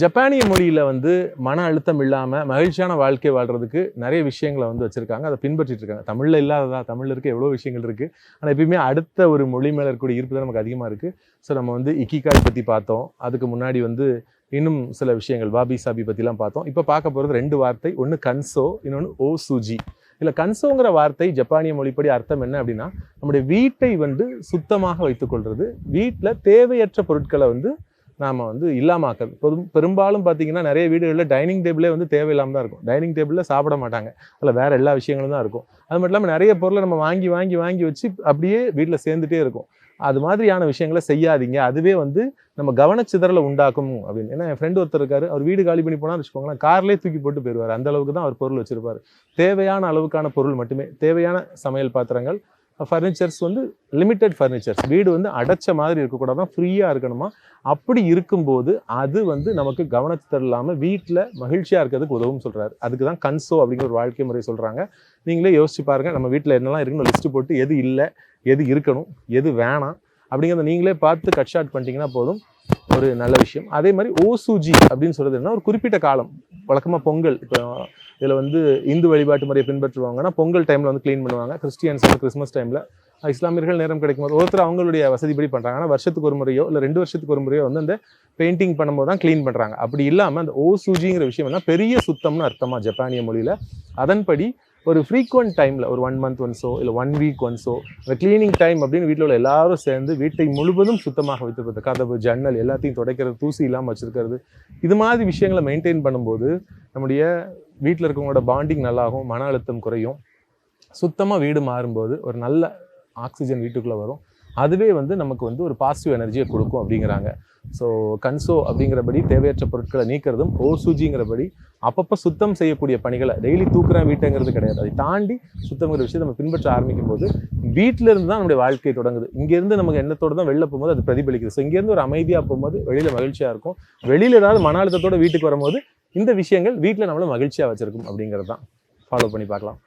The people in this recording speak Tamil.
ஜப்பானிய மொழியில் வந்து மன அழுத்தம் இல்லாமல் மகிழ்ச்சியான வாழ்க்கை வாழ்றதுக்கு நிறைய விஷயங்களை வந்து வச்சுருக்காங்க. அதை பின்பற்றிட்டு இருக்காங்க. தமிழில் இல்லாததா? தமிழில் இருக்க எவ்வளோ விஷயங்கள் இருக்குது ஆனால் எப்பயுமே அடுத்த ஒரு மொழி மேலே இருக்கக்கூடிய ஈர்ப்பு தான் நமக்கு அதிகமாக இருக்குது ஸோ நம்ம வந்து இக்கிகாய் பற்றி பார்த்தோம். அதுக்கு முன்னாடி வந்து இன்னும் சில விஷயங்கள் வாபி சாபி பற்றிலாம் பார்த்தோம். இப்போ பார்க்க போகிறது ரெண்டு வார்த்தை. ஒன்று கன்சோ இன்னொன்று ஓ சுஜி இல்லை கன்சோங்கிற வார்த்தை ஜப்பானிய மொழிப்படி அர்த்தம் என்ன அப்படின்னா நம்முடைய வீட்டை வந்து சுத்தமாக வைத்துக்கொள்வது வீட்டில் தேவையற்ற பொருட்களை வந்து நாம் வந்து இல்லாமாக்கிறது பெரும் பெரும்பாலும் பார்த்தீங்கன்னா நிறைய வீடுகளில் டைனிங் டேபிளே வந்து தேவையில்லாமல் தான் இருக்கும். டைனிங் டேபிளில் சாப்பிட மாட்டாங்க. அதில் வேறு எல்லா விஷயங்களும் தான் இருக்கும். அது மட்டும் இல்லாமல் நிறைய பொருளை நம்ம வாங்கி வாங்கி வாங்கி வச்சு அப்படியே வீட்டில் சேர்ந்துட்டே இருக்கும். அது மாதிரியான விஷயங்களை செய்யாதீங்க. அதுவே வந்து நம்ம கவனச்சிதறலை உண்டாக்கும் அப்படின்னு. ஏன்னா என் ஃப்ரெண்டு ஒருத்தர் இருக்காரு. அவர் வீடு காலி பண்ணி போனால் வச்சுக்கோங்களேன். கார்லேயே தூக்கி போட்டு போயிடுவார் அந்த அளவுக்கு தான் அவர் பொருள் வச்சிருப்பார். தேவையான அளவுக்கான பொருள் மட்டுமே. தேவையான சமையல் பாத்திரங்கள் ஃபர்னிச்சர்ஸ் வந்து லிமிட்டெட் ஃபர்னிச்சர்ஸ் வீடு வந்து அடைச்ச மாதிரி இருக்கக்கூடாதான் ஃப்ரீயாக இருக்கணுமா? அப்படி இருக்கும்போது அது வந்து நமக்கு கவனத்தை இல்லாமல் வீட்டில் மகிழ்ச்சியாக இருக்கிறதுக்கு உதவும் சொல்கிறாரு அதுக்கு தான் கன்சோ அப்படிங்கிற ஒரு வாழ்க்கை முறை சொல்கிறாங்க நீங்களே யோசிச்சு பாருங்கள் நம்ம வீட்டில் என்னெல்லாம் இருக்குன்னு லிஸ்ட்டு போட்டு எது இல்லை எது இருக்கணும் எது வேணாம் அப்படிங்கிறத நீங்களே பார்த்து கட் ஷாட் பண்ணிட்டீங்கன்னா போதும். ஒரு நல்ல விஷயம். அதே மாதிரி ஓசூஜி அப்படின்னு சொல்றது என்ன ஒரு குறிப்பிட்ட காலம் வழக்கமாக பொங்கல். இப்போ இதில் வந்து இந்து வழிபாட்டு முறையை பின்பற்றுவாங்கன்னா பொங்கல் டைமில் வந்து க்ளீன் பண்ணுவாங்க. கிறிஸ்டியன்ஸ் வந்து கிறிஸ்மஸ் டைமில் இஸ்லாமியர்கள் நேரம் கிடைக்கும் போது ஒருத்தர் அவங்களுடைய வசதிப்படி பண்ணுறாங்க ஆனால் வருஷத்துக்கு ஒரு முறையோ இல்லை ரெண்டு வருஷத்துக்கு ஒரு முறையோ வந்து அந்த பெயிண்டிங் பண்ணும்போது தான் க்ளீன் பண்ணுறாங்க அப்படி இல்லாமல் அந்த ஓசூஜிங்கிற விஷயம் என்ன பெரிய சுத்தம்னு அர்த்தமாக ஜப்பானிய மொழியில். அதன்படி ஒரு ஃப்ரீக்வெண்ட் டைமில் ஒரு ஒன் மந்த் ஒன்ஸோ இல்லை ஒன் வீக் ஒன்ஸோ அந்த க்ளீனிங் டைம் அப்படின்னு வீட்டில் உள்ள எல்லாரும் சேர்ந்து வீட்டை முழுவதும் சுத்தமாக வைத்திருப்பது கதவு ஜன்னல் எல்லாத்தையும் துடைக்கிறது தூசி இல்லாமல் வச்சுருக்கிறது. இது மாதிரி விஷயங்களை மெயின்டைன் பண்ணும்போது நம்முடைய வீட்டில் இருக்கவங்களோட பாண்டிங் நல்லாகும் மன அழுத்தம் குறையும். சுத்தமாக வீடு மாறும்போது ஒரு நல்ல ஆக்சிஜன் வீட்டுக்குள்ளே வரும். அதுவே வந்து நமக்கு வந்து ஒரு பாசிட்டிவ் எனர்ஜியை கொடுக்கும் அப்படிங்கிறாங்க. ஸோ கன்சோ அப்படிங்கிறபடி தேவையற்ற பொருட்களை நீக்கிறதும் ஓசூஜிங்கிறபடி அப்பப்போ சுத்தம் செய்யக்கூடிய பணிகளை டெய்லி தூக்குறேன் வீட்டுங்கிறது கிடையாது. அதை தாண்டி சுத்தங்கிற விஷயத்தை நம்ம பின்பற்ற ஆரம்பிக்கும் போது வீட்டில இருந்து தான் நம்முடைய வாழ்க்கை தொடங்குது. இங்கேருந்து நமக்கு எண்ணத்தோட தான் வெளில போகும்போது அது பிரதிபலிக்குது. ஸோ இங்கேருந்து ஒரு அமைதியாக போகும்போது வெளியில் மகிழ்ச்சியாக இருக்கும். வெளியில் ஏதாவது மன அழுத்தத்தோட வீட்டுக்கு வரும்போது இந்த விஷயங்கள் வீட்டில் நம்மளை மகிழ்ச்சியாக வச்சுருக்கும் அப்படிங்கிறது தான் ஃபாலோ பண்ணி பார்க்கலாம்.